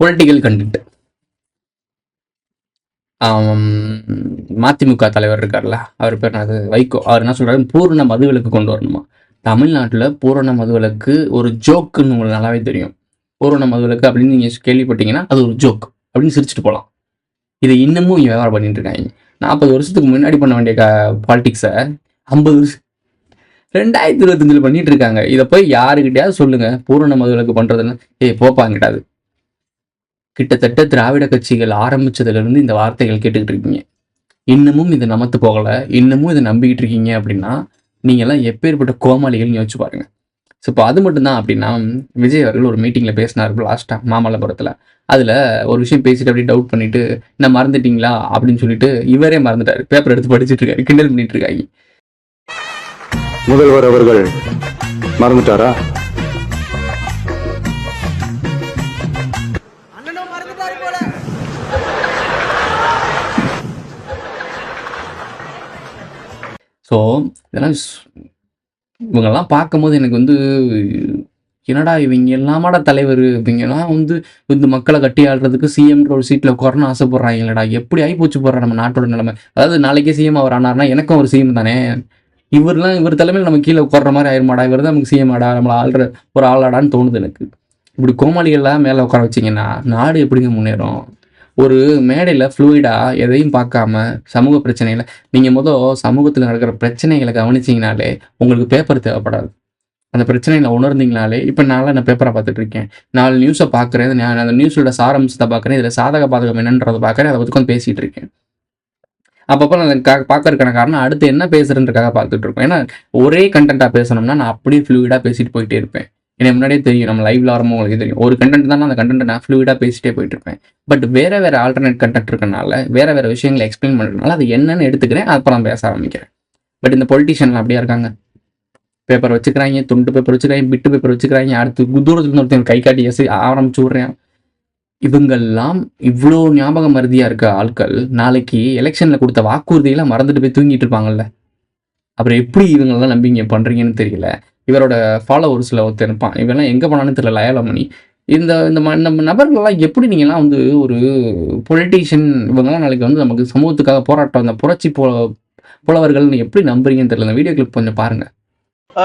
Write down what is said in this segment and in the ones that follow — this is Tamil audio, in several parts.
பொலிட்டிக்கல் கண்டென்ட் மதிமுக தலைவர் இருக்கார்ல அவர் பேர் அது வைகோ. அவர் என்ன சொல்றாரு? பூரண மதுவிலக்கு கொண்டு வரணுமா? தமிழ்நாட்டில் பூரண மதுவிலக்கு ஒரு ஜோக்குன்னு உங்களுக்கு நல்லாவே தெரியும். பூரண மதுவிலக்கு அப்படின்னு நீங்கள் கேள்விப்பட்டீங்கன்னா அது ஒரு ஜோக் அப்படின்னு சிரிச்சுட்டு போகலாம் இதை இன்னமும் இங்கே வியாபாரம் பண்ணிட்டு இருக்காங்க. நாற்பது வருஷத்துக்கு முன்னாடி பண்ண வேண்டிய க பாலிடிக்ஸை ஐம்பது வருஷம் ரெண்டாயிரத்தி இருபத்தஞ்சில் பண்ணிட்டு இருக்காங்க. இதை போய் யாருக்கிட்டயாவது சொல்லுங்க பூரண மதுவிலக்கு பண்ணுறதுன்னு ஏய் போப்பாங்கிட்டாது. கிட்டத்தட்ட திராவிட கட்சிகள் ஆரம்பிச்சதுல இருந்து இந்த வார்த்தைகள் கேட்டுக்கிட்டு இருக்கீங்க. இன்னமும் இது நமத்து போகல இன்னமும் இதை நம்பிக்கிட்டு இருக்கீங்க அப்படின்னா நீங்க எல்லாம் எப்பேற்பட்ட கோமாளிகள்னு யோசிச்சு பாருங்க. ஸோ இப்போ அது மட்டும்தான் அப்படின்னா விஜய் அவர்கள் ஒரு மீட்டிங்ல பேசினார் லாஸ்டா மாமல்லபுரத்துல. அதுல ஒரு விஷயம் பேசிட்டு அப்படியே டவுட் பண்ணிட்டு என்ன மறந்துட்டீங்களா? அப்படின்னு சொல்லிட்டு இவரே மறந்துட்டாரு. பேப்பர் எடுத்து படிச்சுட்டு இருக்காரு கிண்டல் பண்ணிட்டு இருக்காங்க. முதல்வர் அவர்கள் மறந்துட்டாரா? ஸோ இதெல்லாம் இவங்கெல்லாம் பார்க்கும்போது எனக்கு வந்து என்னடா இவங்க எல்லாமாடா தலைவர் இவங்கெல்லாம் வந்து இந்த மக்களை கட்டி ஆடுறதுக்கு சிஎம்ன்ற ஒரு சீட்டில் உட்காரணும்னு ஆசைப்படுறாங்களடா எப்படி ஆகி போச்சு போடுற நம்ம நாட்டோட நிலைமை. அதாவது நாளைக்கே சிஎம் அவர் ஆனார்னா எனக்கும் ஒரு சிஎம் தானே. இவர்லாம் இவர் தலைமையில் நம்ம கீழே உட்கார்ற மாதிரி ஆயிருமாடா? இவர் தான் நமக்கு சிஎம் ஆடா? நம்மளை ஆள்ற ஒரு ஆளாடான்னு தோணுது எனக்கு. இப்படி கோமாளிகள்லாம் மேலே உட்கார வச்சிங்கன்னா நாடு எப்படிங்க முன்னேறும்? ஒரு மேடையில் ஃப்ளூயிடாக எதையும் பார்க்காம சமூக பிரச்சனைகளை நீங்கள் முதல் சமூகத்தில் நடக்கிற பிரச்சனைகளை கவனிச்சிங்கனாலே உங்களுக்கு பேப்பர் தேவைப்படாது. அந்த பிரச்சனைகளை உணர்ந்தீங்கனாலே இப்போ நான் நான் பேப்பரை பார்த்துட்டு இருக்கேன் நாலு நியூஸை பார்க்குறேன் நான் அந்த நியூஸோட சாரம்சத்தை பார்க்குறேன் இதில் சாதக பாதகம் என்னன்றதை பார்க்குறேன் அதை பற்றி உட்காந்து பேசிகிட்டு இருக்கேன் அப்பப்போ நான் பார்க்கறதுக்கான காரணம் அடுத்து என்ன பேசுறதுன்றக்காக பார்த்துட்டு இருக்கோம் ஏன்னா ஒரே கண்டென்ட்டாக பேசணும்னா நான் அப்படியே ஃப்ளூயிடாக பேசிட்டு போயிட்டே இருப்பேன். எனக்கு முன்னாடியே தெரியும். நம்ம லைவ்ல ஆரம்பம் உங்களுக்கு தெரியும். ஒரு கண்டென்ட் தான் அந்த கண்டென்ட் நான் ஃப்ளூயிடாக பேசிட்டே போயிட்டு இருப்பேன் பட் வேற வேற ஆல்டர்னேட் கண்டென்ட் இருக்கனால வேற வேற விஷயங்களை எக்ஸ்பிளைன் பண்ணுறதுனால அது என்னன்னு எடுத்துக்கிறேன். அப்புறம் பேச ஆரம்பிக்கிறேன். பட் இந்த பொலிட்டிஷியன்லாம் அப்படியே இருக்காங்க? பேப்பர் வச்சுக்கிறாங்க துண்டு பேப்பர் வச்சுக்கிறாங்க பிட்டு பேப்பர் வச்சுக்கிறாங்க. அடுத்து தூரத்துல இருந்து ஒருத்தன் கை காட்டி எசை ஆரம்பிச்சு விட்றேன். இவங்கெல்லாம் இவ்வளோ ஞாபக மருதியாக இருக்க ஆட்கள் நாளைக்கு எலெக்ஷனில் கொடுத்த வாக்குறுதியெல்லாம் மறந்துட்டு போய் தூங்கிட்டு இருப்பாங்கல்ல. அப்புறம் எப்படி இவங்களெல்லாம் நம்பிங்க பண்ணுறீங்கன்னு தெரியல. இவரோட ஃபாலோவர்ஸ்ல ஒருத்தர் இருப்பான். இவெல்லாம் எங்க போனான்னு தெரியல லயலமணி இந்த இந்த ம- நம்ம நபர்கள்லாம் எப்படி நீங்கள்லாம் வந்து ஒரு பொலிட்டீஷியன் இவங்கெல்லாம் நாளைக்கு வந்து நமக்கு சமூகத்துக்காக போராட்டம் அந்த புரட்சி போ புலவர்கள்னு எப்படி நம்புறீங்கன்னு தெரியல. இந்த வீடியோ கிளிப் கொஞ்சம் பாருங்க.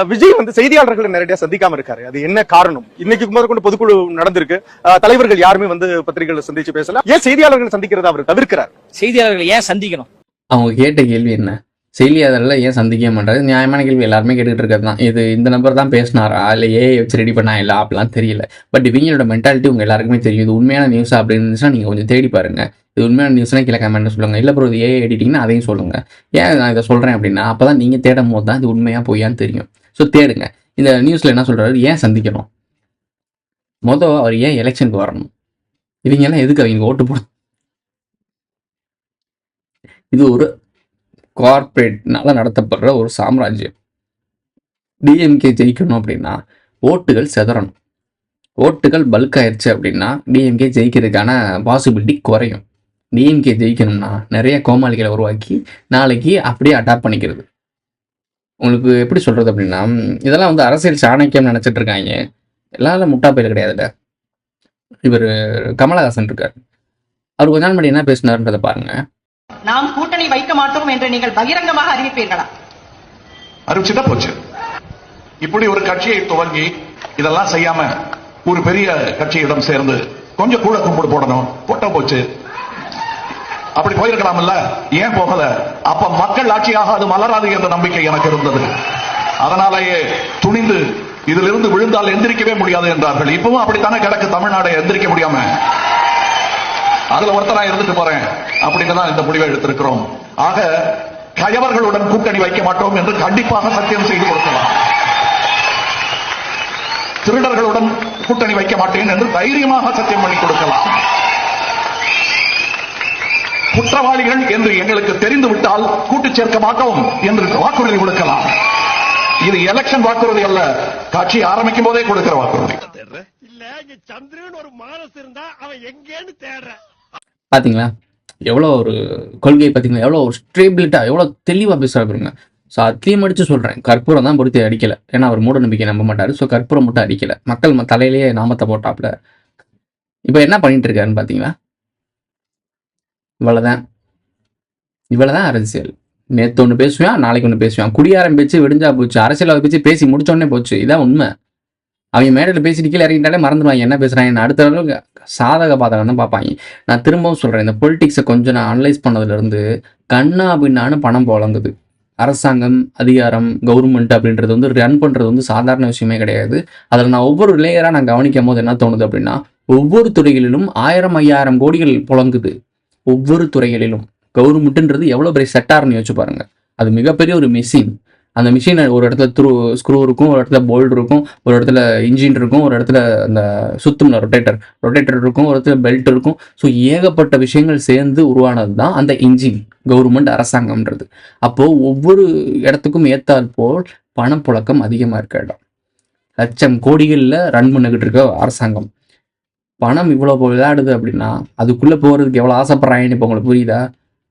விஜய் வந்து செய்தியாளர்களை நேரடியா சந்திக்காம இருக்காரு. அது என்ன காரணம்? இன்னைக்கு முதற்கொண்டு பொதுக்குழு நடந்திருக்கு. தலைவர்கள் யாருமே வந்து பத்திரிகைகளை சந்திச்சு பேசல. ஏன் செய்தியாளர்கள் சந்திக்கிறத அவர் தவிர்க்கிறார்? செய்தியாளர்களை ஏன் சந்திக்கணும்? அவங்க கேட்ட கேள்வி என்ன? செய்தியாளர்ல ஏன் சந்திக்க மாட்டாரு? நியாயமான கேள்வி எல்லாருமே கேட்டுக்கிட்டு இருக்கிறது தான். இது இந்த நம்பர் தான் பேசினாரா? இல்லை ஏ வச்சு ரெடி பண்ணா இல்லை அப்படிலாம் தெரியல. பட் இவங்களோட மென்டாலிட்டி உங்கள் எல்லாருக்குமே தெரியும். இது உண்மையான நியூஸ் அப்படின்னு இருந்துச்சுன்னா நீங்கள் கொஞ்சம் தேடி பாருங்க. இது உண்மையான நியூஸ்னா கீழே கமெண்ட் சொல்லுங்கள் இல்லை ப்ரோ இது ஏ எடிட்டிங்னா அதையும் சொல்லுங்கள் ஏன் நான் இதை சொல்கிறேன் அப்படின்னா அப்போ தான் நீங்கள் தேடும் போது தான் இது உண்மையாக பொய்யான்னு தெரியும். ஸோ தேடுங்க. இந்த நியூஸில் என்ன சொல்கிறாரு ஏன் சந்திக்கணும்? மொதல் அவர் ஏன் எலெக்ஷனுக்கு வரணும்? இவங்க எல்லாம் எதுக்கு அவங்க ஓட்டு போட? இது ஒரு கார்பரேட்னால நடத்தப்படுற ஒரு சாம்ராஜ்யம். டிஎம்கே ஜெயிக்கணும் அப்படின்னா ஓட்டுகள் செதறணும். ஓட்டுகள் பல்க் ஆயிடுச்சு அப்படின்னா டிஎம்கே ஜெயிக்கிறதுக்கான பாசிபிலிட்டி குறையும். டிஎம்கே ஜெயிக்கணும்னா நிறைய கோமாளிகளை உருவாக்கி நாளைக்கு அப்படியே அடாப்ட் பண்ணிக்கிறது. உங்களுக்கு எப்படி சொல்கிறது அப்படின்னா இதெல்லாம் வந்து அரசியல் சாணக்கியம் நினைச்சிட்டு இருக்காங்க. எல்லாரும் முட்டா பயிர் கிடையாதுல்ல. இவர் கமலஹாசன் இருக்கார். அவர் கொஞ்ச நாள் முன்னாடி என்ன பேசினாருன்றதை பாருங்கள் நாம் கூட்டணி வைக்க மாட்டோம் என்று நீங்கள் பகிரங்கமாக அறிவிப்பீர்களா? அறிவிச்சுட்டா போச்சு. இப்படி ஒரு கட்சியை துவங்கி இதெல்லாம் செய்யாம ஒரு பெரிய கட்சியிடம் சேர்ந்து கொஞ்சம் கூட கும்பிடு போடணும். போட்ட போச்சு. அப்படி போயிருக்கலாம்ல? ஏன் போகல? அப்ப மக்கள் ஆட்சியாக அது மலராது என்ற நம்பிக்கை எனக்கு இருந்தது. அதனாலேயே துணிந்து இதிலிருந்து விழுந்தால் எந்திரிக்கவே முடியாது என்றார்கள். இப்பவும் அப்படித்தானே கிடக்கு? தமிழ்நாடு எந்திரிக்க முடியாம. அதுல ஒருத்தரா இருந்துட்டு போறேன் அப்படின்னு தான் இந்த முடிவை எடுத்திருக்கிறோம். ஆக கயவர்களுடன் கூட்டணி வைக்க மாட்டோம் என்று கண்டிப்பாக சத்தியம் செய்து கொடுக்கலாம். திருடர்களுடன் கூட்டணி வைக்க மாட்டேன் என்று தைரியமாக சத்தியம் பண்ணி கொடுக்கலாம். குற்றவாளிகள் என்று எங்களுக்கு தெரிந்து விட்டால் கூட்டு சேர்க்க மாட்டோம் என்று வாக்குறுதி கொடுக்கலாம். இது எலெக்ஷன் வாக்குறுதி அல்ல. கட்சி ஆரம்பிக்கும் போதே கொடுக்கிற வாக்குறுதி. இல்ல இங்க சந்திரன் ஒரு மானஸ் இருந்தா அவன் எங்கேன்னு தேடுறேன் பார்த்தீங்களா எவ்வளோ ஒரு கொள்கை பார்த்தீங்களா எவ்வளோ ஒரு ஸ்டேபிலிட்டா எவ்வளோ தெளிவாக பேசுகிறா பாருங்க. ஸோ அத்தையும் அடித்து சொல்கிறேன் கற்பூரம் தான் பொருத்தி அடிக்கலை. ஏன்னா அவர் மூட நம்பிக்கை நம்ப மாட்டார். ஸோ கற்பூரம் மட்டும் அடிக்கலை. மக்கள் ம- தலையிலேயே நாமத்தை போட்டாப்புல. இப்போ என்ன பண்ணிட்டு இருக்காருன்னு பார்த்தீங்களா இவ்வளோதான் இவ்வளோதான் அரசியல். நேற்று ஒன்று பேசுவான் நாளைக்கு ஒன்று பேசுவான். குடியாரம் பேச்சு விடிஞ்சா போச்சு. அரசியல் பேச்சு பேசி முடிச்சோடனே போச்சு. இதான் உண்மை. அவங்க மேடையில் பேசிட்டு கீழே இறங்கிட்டாலே மறந்துடுவாங்க. என்ன பேசுறாங்க அடுத்த அளவுக்கு சாதக பாதகம் தான் பார்ப்பாங்க. நான் திரும்பவும் சொல்கிறேன் இந்த பொலிட்டிக்ஸை கொஞ்சம் நான் அனலைஸ் பண்ணதுலேருந்து கண்ணா பின்னான்னு பணம் புழங்குது. அரசாங்கம் அதிகாரம் கவர்மெண்ட் அப்படின்றது வந்து ரன் பண்ணுறது வந்து சாதாரண விஷயமே கிடையாது. அதில் நான் ஒவ்வொரு லேயராக நான் கவனிக்கும் போது என்ன தோணுது அப்படின்னா ஒவ்வொரு துறைகளிலும் ஆயிரம் ஐயாயிரம் கோடிகள் புழங்குது. ஒவ்வொரு துறைகளிலும். கவர்மெண்ட்டுன்றது எவ்வளோ பெரிய செட்டார்னு யோசிச்சு பாருங்கள் அது மிகப்பெரிய ஒரு மிஷின் அந்த மிஷின் ஒரு இடத்துல த்ரூ ஸ்க்ரூ இருக்கும் ஒரு இடத்துல போல்ட் இருக்கும் ஒரு இடத்துல இன்ஜின் இருக்கும் ஒரு இடத்துல அந்த சுத்தும்ல ரொட்டேட்டர் ரொட்டேட்டர் இருக்கும் ஒரு இடத்துல பெல்ட் இருக்கும். ஸோ ஏகப்பட்ட விஷயங்கள் சேர்ந்து உருவானது தான் அந்த இன்ஜின் கவர்மெண்ட் அரசாங்கம்ன்றது. அப்போ ஒவ்வொரு இடத்துக்கும் ஏத்தால் போல் பணப்புழக்கம் அதிகமாக இருக்க இடம் லட்சம் கோடிகளில் ரன் பண்ணிக்கிட்டு இருக்க அரசாங்கம். பணம் இவ்வளோ விளையாடுது அப்படின்னா அதுக்குள்ளே போகிறதுக்கு எவ்வளோ ஆசைப்படுறாங்கன்னு இப்போ உங்களுக்கு புரியுதா?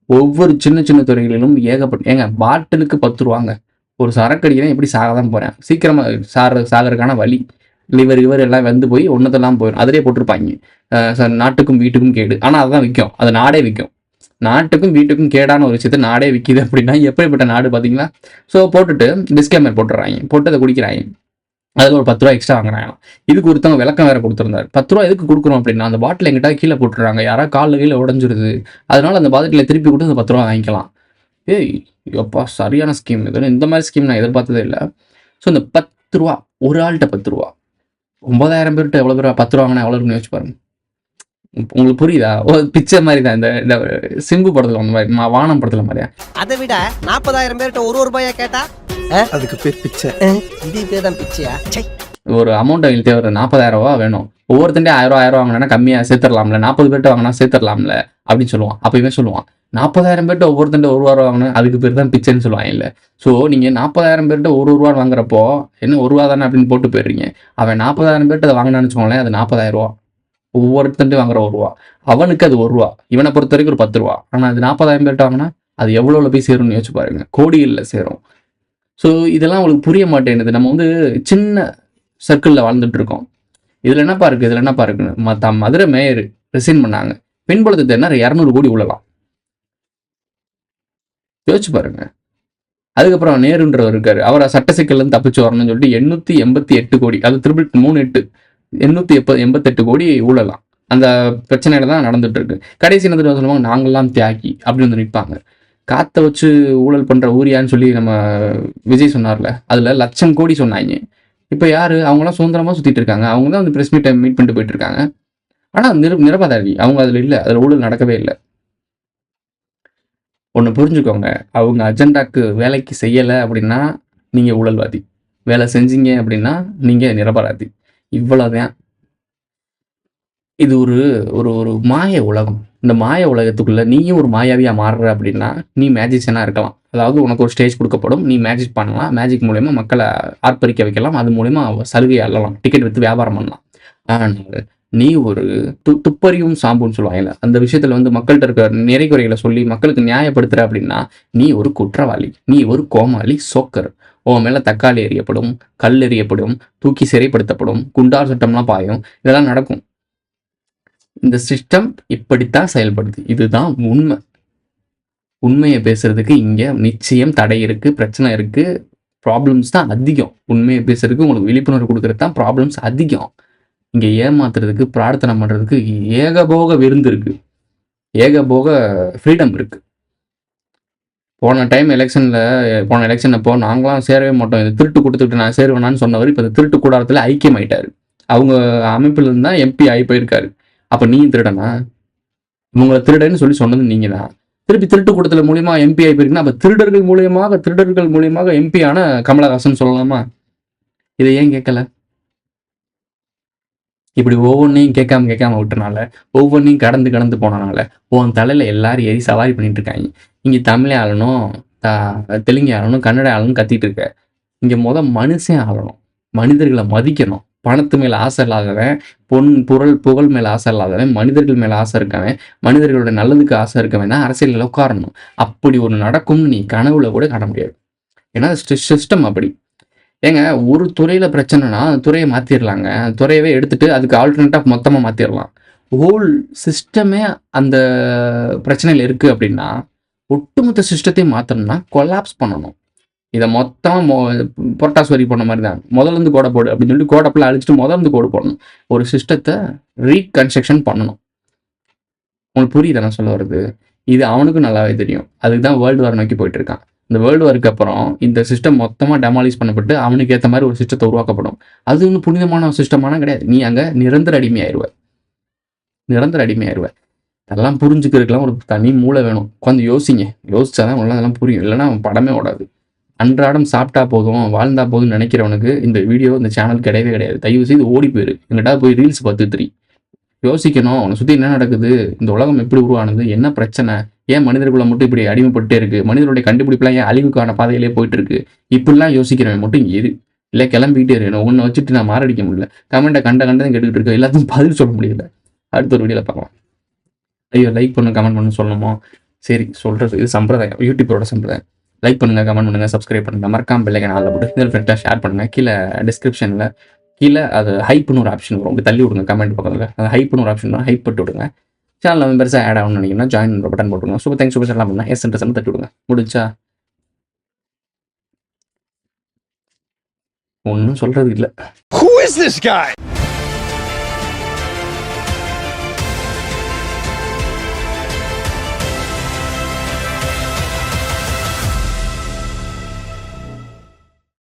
ஒவ்வொரு சின்ன சின்ன துறைகளிலும் ஏகப்பட்ட ஏங்க பாட்டிலுக்கு பத்து ரூபாங்க. ஒரு சரக்கு அடிக்கிறேன் எப்படி சாக தான் போகிறேன் சீக்கிரமாக சாகிற சாகிறதுக்கான வழி லிவர் இவர் எல்லாம் வந்து போய் ஒன்றதெல்லாம் போயிடும் அதிலே போட்டிருப்பாங்க. ச- நாட்டுக்கும் வீட்டுக்கும் கேடு. ஆனால் அதுதான் விற்கும் அது நாடே விற்கும் நாட்டுக்கும் வீட்டுக்கும் கேடான ஒரு விஷயத்தை நாடே விற்கிது அப்படின்னா எப்படிப்பட்ட நாடு பார்த்தீங்களா? ஸோ போட்டுட்டு டிஸ்கேமர் போட்டுடுறாங்க போட்டு அதை குடிக்கிறாங்க. அதில் ஒரு பத்து ரூபா எக்ஸ்ட்ரா வாங்குறாங்க இதுக்கு ஒருத்தவங்க விளக்கம் வேற கொடுத்துருந்தாரு. பத்து ரூபா எதுக்கு கொடுக்குறோம் அப்படின்னா அந்த பாட்டில் எங்கிட்ட கீழே போட்டுறாங்க யாராவது காலில் கீழே உடஞ்சிருது. அதனால அந்த பாட்டிலில் திருப்பி கொடுத்து அந்த பத்து ரூபா வாங்கிக்கலாம். ஏய் எப்பா சரியான ஸ்கீம் இது இந்த மாதிரி ஸ்கீம் நான் எதிர்பார்த்ததே இல்லை. ஸோ இந்த பத்து ரூபா ஒரு ஆள்கிட்ட பத்து ரூபா. ஒன்பதாயிரம் பேர்கிட்ட எவ்வளோ பேர் பத்து ரூபா வாங்கினா எவ்வளோ இருக்குன்னு யோசிச்சு பாருங்க. உங்களுக்கு புரியுதா? ஒரு பிக்சர் மாதிரி தான். இந்த இந்த சிம்பு படத்தில் அந்த மாதிரி மா- வானம் படத்தில் மாதிரியா? அதை விட நாற்பதாயிரம் பேர்கிட்ட ஒரு ஒரு ரூபாயா கேட்டா? அதுக்கு பேர் பிச்சை. இது பேர் தான் பிச்சையா? ஒரு அமௌண்ட் அவங்களுக்கு தேவை நாற்பதாயிரம் ரூபா வேணும். ஒவ்வொருத்தண்டே ஆயிரம் ரூபா ஆயிரம் ரூபா வாங்கினா கம்மியாக சேர்த்துடலாம்ல. நாற்பது பேர்ட்ட வாங்கினா சேர்த்துடலாம்ல. அப்படின்னு சொல்லுவான். அப்போ இவன் சொல்லுவான். நாற்பதாயிரம் பேர்கிட்ட ஒவ்வொருத்தண்ட ஒரு ரூபா வாங்கினா அதுக்கு பேர் தான் பிச்சைன்னு சொல்லுவாங்க இல்லை. ஸோ நீங்கள் நாற்பதாயிரம் பேர்கிட்ட ஒரு ரூபா வாங்குறப்போ என்ன ஒரு ரூபா தானே அப்படின்னு போட்டு போயிடுறீங்க. அவன் நாற்பதாயிரம் பேர்கிட்ட அதை வாங்கினான்னு வச்சுக்கோங்களேன் அது நாற்பதாயிரம் ரூபா. ஒவ்வொருத்தண்ட வாங்குற ஒரு ரூபா. அவனுக்கு அது ஒரு ரூபா. இவனை பொறுத்த வரைக்கும் ஒரு பத்து ரூபா. ஆனால் அது நாற்பதாயிரம் பேர்கிட்ட வாங்கினா அது எவ்வளோவில் போய் சேரும்னு யோசிச்சு பாருங்க. கோடிகளில் சேரும். ஸோ இதெல்லாம் உங்களுக்கு புரிய மாட்டேங்குது. நம்ம வந்து சின்ன சர்க்கிளில் வாழ்ந்துட்டு இருக்கோம் இதில் என்னப்பா இருக்குது இதில் என்னப்பா இருக்குன்னு மற்ற மதுரை மேயர் ரிசைன் பண்ணாங்க. பின்புலத்தை என்ன இரநூறு கோடி உள்ளலாம். யோசிச்சு பாருங்க. அதுக்கப்புறம் நேருன்றவர் இருக்காரு. அவரை சட்ட சிக்கல்லேருந்து தப்பிச்சு வரணும்னு சொல்லிட்டு எண்ணூற்றி எண்பத்தி எட்டு கோடி அது திருப்பி மூணு எட்டு எண்ணூற்றி எப்ப எண்பத்தெட்டு கோடி ஊழலாம். அந்த பிரச்சனையில தான் நடந்துட்டு இருக்கு கடைசி நேரத்தில் சொல்லுவாங்க? நாங்கள்லாம் தியாகி அப்படின்னு வந்து நிற்பாங்க காற்றை வச்சு ஊழல் பண்ற ஊரியான்னு சொல்லி நம்ம விஜய் சொன்னார்ல அதுல லட்சம் கோடி சொன்னாங்க. இப்போ யாரு? அவங்களாம் சுதந்திரமா சுத்திட்டு இருக்காங்க. அவங்க தான் வந்து பிரஸ் மீட்டை மீட் பண்ணிட்டு போயிட்டு இருக்காங்க. ஆனா நிர நிரபராதி அவங்க அதுல இல்லை. அதுல ஊழல் நடக்கவே இல்லை. ஒன்று புரிஞ்சுக்கோங்க. அவங்க அஜெண்டாக்கு வேலைக்கு செய்யலை அப்படின்னா நீங்க ஊழல்வாதி. வேலை செஞ்சீங்க அப்படின்னா நீங்க நிரபராதி. இவ்வளவுதான். இது ஒரு ஒரு ஒரு மாய உலகம். இந்த மாய உலகத்துக்குள்ள நீயும் ஒரு மாயாவியா மாறுற அப்படின்னா நீ மேஜிஷியனா இருக்கலாம். அதாவது உனக்கு ஒரு ஸ்டேஜ் கொடுக்கப்படும். நீ மேஜிக் பண்ணலாம். மேஜிக் மூலயமா மக்களை ஆர்ப்பரிக்க வைக்கலாம். அது மூலயமா சலுகை அள்ளலாம். டிக்கெட் விற்று வியாபாரம் பண்ணலாம். ஆனால் நீ ஒரு து துப்பறியும் சாம்புன்னு சொல்லுவாங்கல்ல அந்த விஷயத்துல வந்து மக்கள்கிட்ட இருக்க நிறை குறைகளை சொல்லி மக்களுக்கு நியாயப்படுத்துற அப்படின்னா நீ ஒரு குற்றவாளி நீ ஒரு கோமாளி சோக்கர். உன் மேல தக்காளி எறியப்படும் கல் எறியப்படும் தூக்கி சிறைப்படுத்தப்படும் குண்டார் சட்டம்லாம் பாயும் இதெல்லாம் நடக்கும். இந்த சிஸ்டம் இப்படித்தான் செயல்படுது. இதுதான் உண்மை. உண்மையை பேசுறதுக்கு இங்க நிச்சயம் தடை இருக்கு பிரச்சனை இருக்கு. ப்ராப்ளம்ஸ் தான் அதிகம். உண்மையை பேசுறதுக்கு உங்களுக்கு விழிப்புணர்வு கொடுக்கறது தான் ப்ராப்ளம்ஸ் அதிகம். இங்கே ஏமாத்துறதுக்கு பிரார்த்தனை பண்ணுறதுக்கு ஏகபோக விருந்து இருக்கு. ஏகபோக ஃப்ரீடம் இருக்கு. போன டைம் எலெக்ஷனில் போன எலெக்ஷன் அப்போ நாங்களாம் சேரவே மாட்டோம். இது திருட்டு கொடுத்துட்டு நான் சேருவேனான்னு சொன்னவர் இப்போ இந்த திருட்டு கூடாரத்தில் ஐக்கியம் ஆயிட்டார் அவங்க அமைப்பில் இருந்தா எம்பி ஆகி போயிருக்காரு. அப்போ நீ திருடனா? இவங்களை திருடன்னு சொல்லி சொன்னது நீங்கள் தான் திருப்பி திருட்டு கூட்டத்தில் மூலியமா எம்பி ஆகி போயிருக்குன்னா அப்போ திருடர்கள் மூலியமாக திருடர்கள் மூலியமாக எம்பி ஆன கமலஹாசன் சொல்லலாமா? இதை ஏன் கேட்கல? இப்படி ஒவ்வொன்றையும் கேட்காம கேட்காம விட்டனால ஒவ்வொன்றையும் கடந்து கடந்து போனனால உன் தலையில எல்லாரும் ஏறி சவாரி பண்ணிட்டு இருக்காங்க. இங்க தமிழே ஆளணும் தெலுங்கு ஆளணும் கன்னட ஆளணும் கத்திட்டு இருக்க. இங்க முத மனுஷன் ஆளணும் மனிதர்களை மதிக்கணும். பணத்து மேல ஆசை இல்லாதவன் பொன் புகழ் புகழ் மேலே ஆசை இல்லாதவன் மனிதர்கள் மேல ஆசை இருக்கவன் மனிதர்களோட நல்லதுக்கு ஆசை இருக்கவன் தான் அரசியலில் உட்காரணும். அப்படி ஒன்று நடக்கும்னு நீ கனவுல கூட காண முடியாது. ஏன்னா சிஸ்டம் அப்படி. ஏங்க ஒரு துறையில் பிரச்சனைனா அந்த துறையை மாற்றிடலாங்க அந்த துறையவே எடுத்துட்டு அதுக்கு ஆல்டர்னேட்டாக மொத்தமாக மாற்றிடலாம் ஹோல் சிஸ்டமே அந்த பிரச்சனையில் இருக்குது அப்படின்னா ஒட்டுமொத்த சிஸ்டத்தையும் மாற்றணும்னா கொலாப்ஸ் பண்ணணும். இதை மொத்தமாக மொ பொட்டாஸ் வரி பண்ண மாதிரி தான். முதல்ல கோடை போடு அப்படின்னு சொல்லிட்டு கோடப்பெல்லாம் அழிச்சிட்டு முதல்ல கோடு போடணும். ஒரு சிஸ்டத்தை ரீகன்ஸ்ட்ரக்ஷன் பண்ணணும். உங்களுக்கு புரியுது நான் சொல்ல வருது இது அவனுக்கும் நல்லாவே தெரியும். அதுக்கு தான் வேர்ல்டு வார் நோக்கி போயிட்டு இருக்கான். இந்த வேர்ல்டு வாருக்கு அப்புறம் இந்த சிஸ்டம் மொத்தமாக டெமாலிஸ் பண்ணப்பட்டு அவனுக்கு ஏற்ற மாதிரி ஒரு சிஸ்டத்தை உருவாக்கப்படும். அது ஒன்றும் புனிதமான சிஸ்டமான கிடையாது. நீ அங்கே நிரந்தர அடிமையாயிருவ. நிரந்தர அடிமையாயிருவ. அதெல்லாம் புரிஞ்சுக்கிறதுக்கெல்லாம் ஒரு தனி மூளை வேணும். உட்காந்து யோசிங்க. யோசிச்சாதான் உங்களால் அதெல்லாம் புரியும். இல்லைன்னா அவன் படமே ஓடாது. அன்றாடம் சாப்பிட்டா போதும் வாழ்ந்தா போதும்னு நினைக்கிறவனுக்கு இந்த வீடியோ இந்த சேனல் கிடையவே கிடையாது. தயவு செய்து ஓடி போயிரு. எங்கிட்ட போய் ரீல்ஸ் பார்த்து திரி. யோசிக்கணும். அவனை சுற்றி என்ன நடக்குது? இந்த உலகம் எப்படி உருவானது? என்ன பிரச்சனை? ஏன் மனிதர்குலம் மட்டும் இப்படி அடிமைப்பட்டே இருக்கு? மனிதனுடைய கண்டுபிடிப்புலாம் ஏன் அழிவுக்கான பாதையிலே போயிட்டு இருக்கு இப்படிலாம் யோசிக்கிறவன் மட்டும் எது இரு. இல்லை கிளம்பிக்கிட்டே இருக்கணும் ஒன்று வச்சுட்டு நான் மாரடிக்க முடியல. கமெண்ட்டை கண்ட கண்டதும் கேட்டுக்கிட்டு இருக்கு எல்லாத்தையும் பதில் சொல்ல முடியல. அடுத்த ஒரு வீடியோவில் பார்க்கலாம். ஐயோ லைக் பண்ணு கமெண்ட் பண்ணு சொல்லணுமா? சரி சொல்கிறது இது சம்பிரதாயம். யூடியூபோட சம்பிரதாயம். லைக் பண்ணுங்க கமெண்ட் பண்ணுங்க சப்ஸ்கிரைப் பண்ணுங்க. மறக்காம பெல்லைக்கன் ஆளில் போட்டு இதில் ஃப்ரெண்டாக ஷேர் பண்ணுங்க. கீழே டிஸ்கிரிப்ஷனில் கீழே அது ஹைப்னு ஒரு ஆப்ஷன் வரும். அப்படி தள்ளி விடுங்க கமெண்ட் பக்கத்தில். அது ஹைப்னு ஒரு ஆப்ஷன் ஹைப் பட்டு விடுங்க. சேனல் நம்ம பெருசாக ஆட் ஆகணும்னு நினைக்கணும் ஜாயின் பட்டன் போட்டுருங்க சூப்பர் தேங்க்ஸ் சூப்பர் எல்லாம் பண்ணால் எஸ் என்ட்ரஸ் தட்டி விடுங்க முடிஞ்சா? ஒன்றும் சொல்கிறது இல்லை